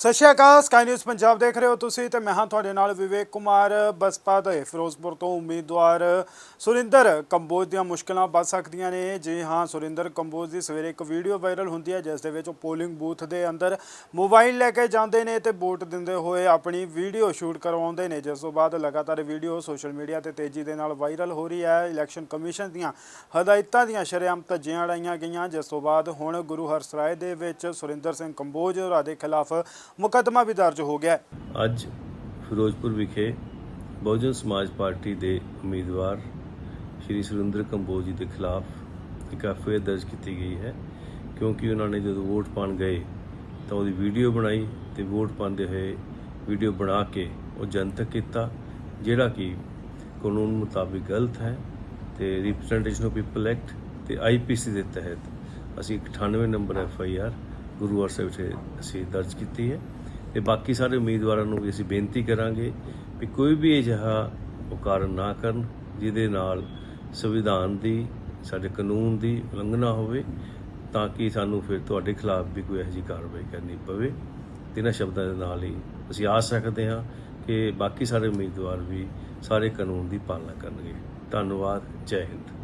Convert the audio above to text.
ਸਤਿ ਸ਼੍ਰੀ ਅਕਾਲ ਸਕਾਈ ਨਿਊਜ਼ ਪੰਜਾਬ ਦੇਖ ਰਹੇ ਹੋ ਤੁਸੀਂ ਤੇ ਮੈਂ ਹਾਂ ਤੁਹਾਡੇ ਨਾਲ ਵਿਵੇਕ ਕੁਮਾਰ। ਬਸਪਾ ਦੇ ਫਿਰੋਜ਼ਪੁਰ ਤੋਂ ਉਮੀਦਵਾਰ ਸੁਰਿੰਦਰ ਕੰਬੋਜ ਦੀਆਂ ਮੁਸ਼ਕਲਾਂ ਵੱਧ ਸਕਦੀਆਂ ਨੇ। ਜੀ ਹਾਂ, ਸੁਰਿੰਦਰ ਕੰਬੋਜ ਦੀ ਸਵੇਰੇ ਇੱਕ ਵੀਡੀਓ ਵਾਇਰਲ ਹੁੰਦੀ ਹੈ, ਜਿਸ ਦੇ ਵਿੱਚ ਉਹ ਪੋਲਿੰਗ ਬੂਥ ਦੇ ਅੰਦਰ ਮੋਬਾਈਲ ਲੈ ਕੇ ਜਾਂਦੇ ਨੇ ਤੇ ਵੋਟ ਦਿੰਦੇ ਹੋਏ ਆਪਣੀ ਵੀਡੀਓ ਸ਼ੂਟ ਕਰਵਾਉਂਦੇ ਨੇ, ਜਿਸ ਤੋਂ ਬਾਅਦ ਲਗਾਤਾਰ ਵੀਡੀਓ ਸੋਸ਼ਲ ਮੀਡੀਆ ਤੇ ਤੇਜ਼ੀ ਦੇ ਨਾਲ ਵਾਇਰਲ ਹੋ ਰਹੀ ਹੈ। ਇਲੈਕਸ਼ਨ ਕਮਿਸ਼ਨ ਦੀਆਂ ਹਦਾਇਤਾਂ ਦੀਆਂ ਸ਼ਰੇਆਮ ਧੱਜੀਆਂ ਉਡਾਈਆਂ ਗਈਆਂ, ਜਿਸ ਤੋਂ ਬਾਅਦ ਹੁਣ ਗੁਰੂ ਹਰਸਰਾਏ ਦੇ ਵਿੱਚ ਸੁਰਿੰਦਰ ਸਿੰਘ ਕੰਬੋਜ ਹੋਰਾਂ ਦੇ ਖਿਲਾਫ ਮੁਕੱਦਮਾ ਵੀ ਦਰਜ ਹੋ ਗਿਆ ਹੈ। ਅੱਜ ਫਿਰੋਜ਼ਪੁਰ ਵਿਖੇ ਬਹੁਜਨ ਸਮਾਜ ਪਾਰਟੀ ਦੇ ਉਮੀਦਵਾਰ ਸ਼੍ਰੀ ਸੁਰਿੰਦਰ ਕੰਬੋਜ ਜੀ ਦੇ ਖਿਲਾਫ ਇੱਕ ਐਫਆਈਆਰ ਦਰਜ ਕੀਤੀ ਗਈ ਹੈ। ਕਿਉਂਕਿ ਉਹਨਾਂ ਨੇ ਜਦੋਂ ਵੋਟ ਪਾਣ ਗਏ ਤਾਂ ਉਹਦੀ ਵੀਡੀਓ ਬਣਾਈ ਤੇ ਵੋਟ ਪਾਉਂਦੇ ਹੋਏ ਵੀਡੀਓ ਬਣਾ ਕੇ ਉਹ ਜਨਤਕ ਕੀਤਾ, ਜਿਹੜਾ ਕਿ ਕਾਨੂੰਨ ਮੁਤਾਬਿਕ ਗਲਤ ਹੈ ਤੇ ਰਿਪਰੈਜ਼ੈਂਟੇਸ਼ਨ ਆਫ ਪੀਪਲ ਐਕਟ ਤੇ ਆਈਪੀਸੀ ਦੇ ਤਹਿਤ ਅਸੀਂ 98 ਨੰਬਰ ਐਫਆਈਆਰ ਗੁਰੂ ਹਰ ਸਾਹਿਬ ਵਿਖੇ ਅਸੀਂ ਦਰਜ ਕੀਤੀ ਹੈ। ਤੇ ਬਾਕੀ ਸਾਰੇ ਉਮੀਦਵਾਰਾਂ ਨੂੰ ਵੀ ਅਸੀਂ ਬੇਨਤੀ ਕਰਾਂਗੇ ਵੀ ਕੋਈ ਵੀ ਅਜਿਹਾ ਉਹ ਕਾਰਨ ਨਾ ਕਰਨ, ਜਿਹਦੇ ਨਾਲ ਸੰਵਿਧਾਨ ਦੀ, ਸਾਡੇ ਕਾਨੂੰਨ ਦੀ ਉਲੰਘਣਾ ਹੋਵੇ, ਤਾਂ ਕਿ ਸਾਨੂੰ ਫਿਰ ਤੁਹਾਡੇ ਖਿਲਾਫ ਵੀ ਕੋਈ ਇਹੋ ਜਿਹੀ ਕਾਰਵਾਈ ਕਰਨੀ ਪਵੇ। ਇਹਨਾਂ ਸ਼ਬਦਾਂ ਦੇ ਨਾਲ ਹੀ ਅਸੀਂ ਆਸ ਰੱਖਦੇ ਹਾਂ ਕਿ ਬਾਕੀ ਸਾਰੇ ਉਮੀਦਵਾਰ ਵੀ ਸਾਰੇ ਕਾਨੂੰਨ ਦੀ ਪਾਲਣਾ ਕਰਨਗੇ। ਧੰਨਵਾਦ, ਜੈ ਹਿੰਦ।